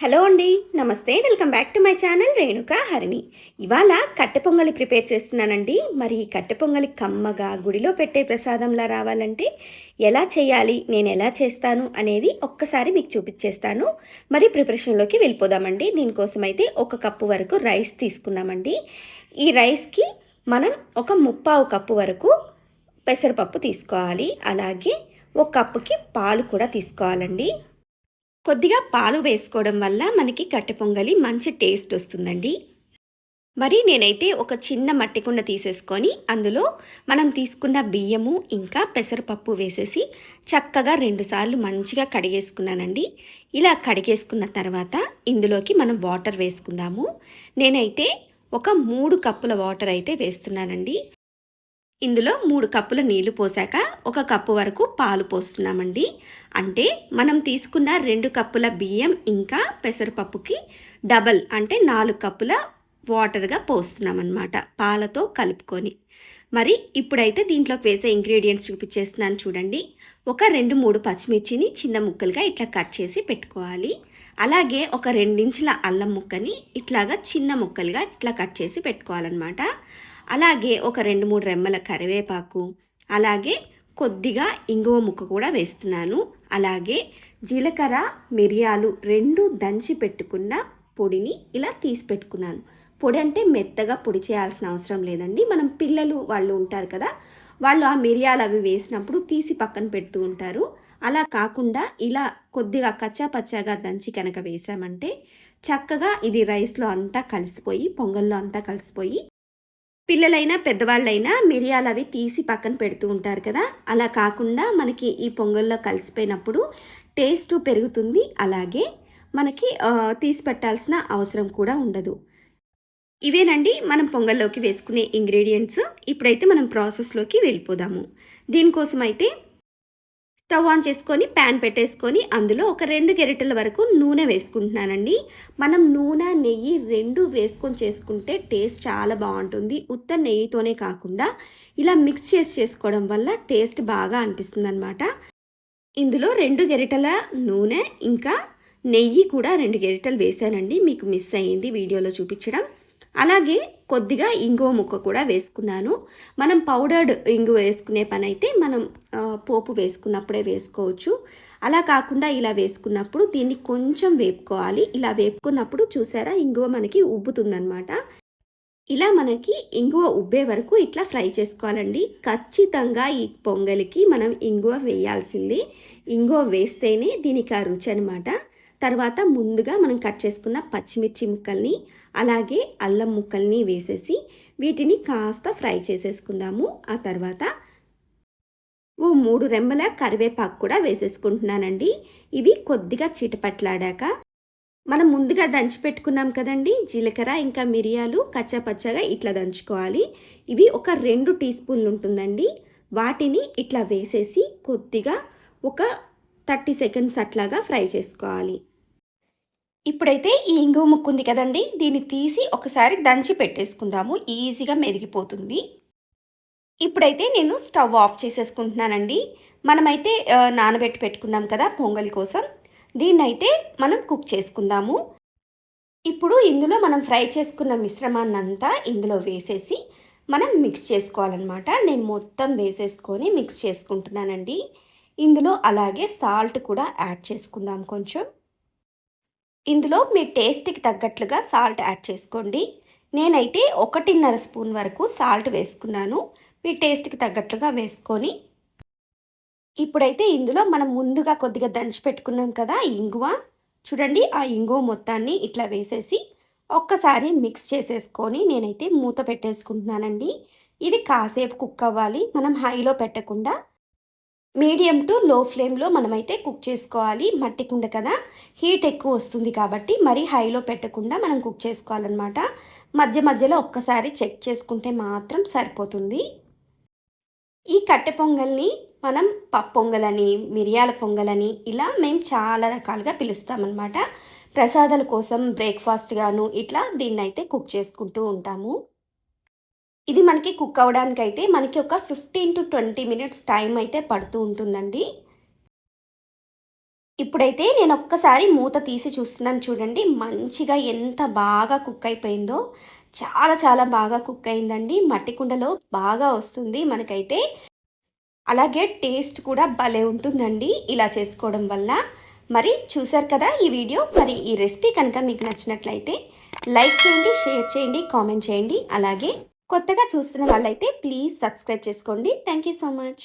Hello అండి నమస్తే. Welcome back to my channel Renuka Harini. ఇవాళ కట్టె పొంగలి ప్రిపేర్ చేస్తున్నానండి. మరి ఈ కట్టె పొంగలి కమ్మగా గుడిలో పెట్టే ప్రసాదంలా రావాలంటే ఎలా చేయాలి నేను ఎలా చేస్తాను అనేది ఒక్కసారి మీకు చూపించేస్తాను. మరి ప్రిపరేషన్లోకి వెళ్ళిపోదామండి. దీనికోసం అయితే ఒక కప్పు వరకు రైస్ తీసుకున్నామండి. ఈ రైస్కి మనం ఒక ముప్పావు కప్పు వరకు పెసరపప్పు తీసుకోవాలి. అలాగే ఒక కప్పుకి పాలు కూడా తీసుకోవాలండి. కొద్దిగా పాలు వేసుకోవడం వల్ల మనకి కట్టె పొంగలి మంచి టేస్ట్ వస్తుందండి. మరి నేనైతే ఒక చిన్న మట్టి కుండ తీసేసుకొని అందులో మనం తీసుకున్న బియ్యము ఇంకా పెసరపప్పు వేసేసి చక్కగా రెండుసార్లు మంచిగా కడిగేసుకున్నానండి. ఇలా కడిగేసుకున్న తర్వాత ఇందులోకి మనం వాటర్ వేసుకుందాము. నేనైతే ఒక మూడు కప్పుల వాటర్ అయితే వేస్తున్నానండి. ఇందులో మూడు కప్పుల నీళ్ళు పోసాక ఒక కప్పు వరకు పాలు పోస్తున్నామండి. అంటే మనం తీసుకున్న రెండు కప్పుల బియ్యం ఇంకా పెసరపప్పుకి డబల్ అంటే నాలుగు కప్పుల వాటర్గా పోస్తున్నామన్నమాట పాలతో కలుపుకొని. మరి ఇప్పుడైతే దీంట్లోకి వేసే ఇంగ్రీడియంట్స్ చూపించేస్తున్నాను చూడండి. ఒక రెండు మూడు పచ్చిమిర్చిని చిన్న ముక్కలుగా ఇట్లా కట్ చేసి పెట్టుకోవాలి. అలాగే ఒక రెండించుల అల్లం ముక్కని ఇట్లాగా చిన్న ముక్కలుగా ఇట్లా కట్ చేసి పెట్టుకోవాలన్నమాట. అలాగే ఒక రెండు మూడు రెమ్మల కరివేపాకు అలాగే కొద్దిగా ఇంగువ ముక్క కూడా వేస్తున్నాను. అలాగే జీలకర్ర మిరియాలు రెండు దంచి పెట్టుకున్న పొడిని ఇలా తీసి పెట్టుకున్నాను. పొడి అంటే మెత్తగా పొడి చేయాల్సిన అవసరం లేదండి. మనం పిల్లలు వాళ్ళు ఉంటారు కదా వాళ్ళు ఆ మిరియాలు అవి వేసినప్పుడు తీసి పక్కన పెడుతూ ఉంటారు. అలా కాకుండా ఇలా కొద్దిగా కచ్చా పచ్చాగా దంచి కనుక వేసామంటే చక్కగా ఇది రైస్లో అంతా కలిసిపోయి పొంగల్లో అంతా కలిసిపోయి పిల్లలైనా పెద్దవాళ్ళైనా మిరియాలు అవి తీసి పక్కన పెడుతూ ఉంటారు కదా. అలా కాకుండా మనకి ఈ పొంగల్లో కలిసిపోయినప్పుడు టేస్ట్ పెరుగుతుంది. అలాగే మనకి తీసి పెట్టాల్సిన అవసరం కూడా ఉండదు. ఇవేనండి మనం పొంగల్లోకి వేసుకునే ఇంగ్రీడియంట్స్. ఇప్పుడైతే మనం ప్రాసెస్లోకి వెళ్ళిపోదాము. దీనికోసం అయితే స్టవ్ ఆన్ చేసుకొని ప్యాన్ పెట్టేసుకొని అందులో ఒక రెండు గెరిటెల వరకు నూనె వేసుకుంటున్నానండి. మనం నూనె నెయ్యి రెండు వేసుకొని చేసుకుంటే టేస్ట్ చాలా బాగుంటుంది. ఉత్త నెయ్యితోనే కాకుండా ఇలా మిక్స్ చేసి చేసుకోవడం వల్ల టేస్ట్ బాగా అనిపిస్తుంది అనమాట ఇందులో రెండు గెరిటెల నూనె ఇంకా నెయ్యి కూడా రెండు గెరిటెలు వేసానండి. మీకు మిస్ అయ్యింది వీడియోలో చూపించడం. అలాగే కొద్దిగా ఇంగువ ముక్క కూడా వేసుకున్నాను. మనం పౌడర్డ్ ఇంగువ వేసుకునే పని అయితే మనం పోపు వేసుకున్నప్పుడే వేసుకోవచ్చు. అలా కాకుండా ఇలా వేసుకున్నప్పుడు దీన్ని కొంచెం వేపుకోవాలి. ఇలా వేపుకున్నప్పుడు చూసారా ఇంగువ మనకి ఉబ్బుతుందనమాట ఇలా మనకి ఇంగువ ఉబ్బే వరకు ఇట్లా ఫ్రై చేసుకోవాలండి. ఖచ్చితంగా ఈ పొంగలికి మనం ఇంగువ వేయాల్సింది. ఇంగువ వేస్తేనే దీనికి ఆ రుచి అనమాట తర్వాత ముందుగా మనం కట్ చేసుకున్న పచ్చిమిర్చి ముక్కల్ని అలాగే అల్లం ముక్కల్ని వేసేసి వీటిని కాస్త ఫ్రై చేసేసుకుందాము. ఆ తర్వాత ఓ మూడు రెమ్మల కరివేపాకు కూడా వేసేసుకుంటున్నానండి. ఇవి కొద్దిగా చీటపట్లాడాక మనం ముందుగా దంచి పెట్టుకున్నాం కదండి జీలకర్ర ఇంకా మిరియాలు కచ్చాపచ్చగా ఇట్లా దంచుకోవాలి. ఇవి ఒక రెండు టీ స్పూన్లు ఉంటుందండి. వాటిని ఇట్లా వేసేసి కొద్దిగా ఒక థర్టీ సెకండ్స్ అట్లాగా ఫ్రై చేసుకోవాలి. ఇప్పుడైతే ఈ ఇంగువ ముక్కు ఉంది కదండి దీన్ని తీసి ఒకసారి దంచి పెట్టేసుకుందాము. ఈజీగా మెదిగిపోతుంది. ఇప్పుడైతే నేను స్టవ్ ఆఫ్ చేసేసుకుంటున్నానండి. మనమైతే నానబెట్టి పెట్టుకున్నాం కదా పొంగలి కోసం. దీన్నైతే మనం కుక్ చేసుకుందాము. ఇప్పుడు ఇందులో మనం ఫ్రై చేసుకున్న మిశ్రమాన్ని అంతా ఇందులో వేసేసి మనం మిక్స్ చేసుకోవాలన్నమాట. నేను మొత్తం వేసేసుకొని మిక్స్ చేసుకుంటున్నానండి. ఇందులో అలాగే సాల్ట్ కూడా యాడ్ చేసుకుందాం కొంచెం. ఇందులో మీ టేస్ట్కి తగ్గట్లుగా సాల్ట్ యాడ్ చేసుకోండి. నేనైతే ఒకటిన్నర స్పూన్ వరకు సాల్ట్ వేసుకున్నాను. మీ టేస్ట్కి తగ్గట్లుగా వేసుకొని. ఇప్పుడైతే ఇందులో మనం ముందుగా కొద్దిగా దంచి పెట్టుకున్నాం కదా ఇంగువ. చూడండి ఆ ఇంగువ మొత్తాన్ని ఇట్లా వేసేసి ఒక్కసారి మిక్స్ చేసేసుకొని నేనైతే మూత పెట్టేసుకుంటున్నానండి. ఇది కాసేపు కుక్ అవ్వాలి. మనం హైలో పెట్టకుండా మీడియం టు లో ఫ్లేమ్లో మనమైతే కుక్ చేసుకోవాలి. మట్టి కుండ కదా? హీట్ ఎక్కువ వస్తుంది కాబట్టి మరీ హైలో పెట్టకుండా మనం కుక్ చేసుకోవాలన్నమాట. మధ్య మధ్యలో ఒక్కసారి చెక్ చేసుకుంటే మాత్రం సరిపోతుంది. ఈ కట్టె పొంగల్ని మనం పప్పు పొంగలని మిరియాల పొంగలని ఇలా మేము చాలా రకాలుగా పిలుస్తామన్నమాట. ప్రసాదాల కోసం బ్రేక్ఫాస్ట్ గాను ఇట్లా దీన్ని అయితే కుక్ చేసుకుంటూ ఉంటాము. ఇది మనకి కుక్ అవ్వడానికైతే మనకి ఒక fifteen to twenty minutes time అయితే పడుతూ ఉంటుందండి. ఇప్పుడైతే నేను ఒక్కసారి మూత తీసి చూస్తున్నాను చూడండి. మంచిగా ఎంత బాగా కుక్ అయిపోయిందో. చాలా చాలా బాగా కుక్ అయిందండి. మట్టి కుండలో బాగా వస్తుంది మనకైతే. అలాగే టేస్ట్ కూడా భలే ఉంటుందండి ఇలా చేసుకోవడం వల్ల. మరి చూసారు కదా ఈ వీడియో. మరి ఈ రెసిపీ కనుక మీకు నచ్చినట్లయితే లైక్ చేయండి షేర్ చేయండి కామెంట్ చేయండి. అలాగే కొత్తగా చూస్తున్న వాళ్ళైతే ప్లీజ్ సబ్స్క్రైబ్ చేసుకోండి. Thank you so much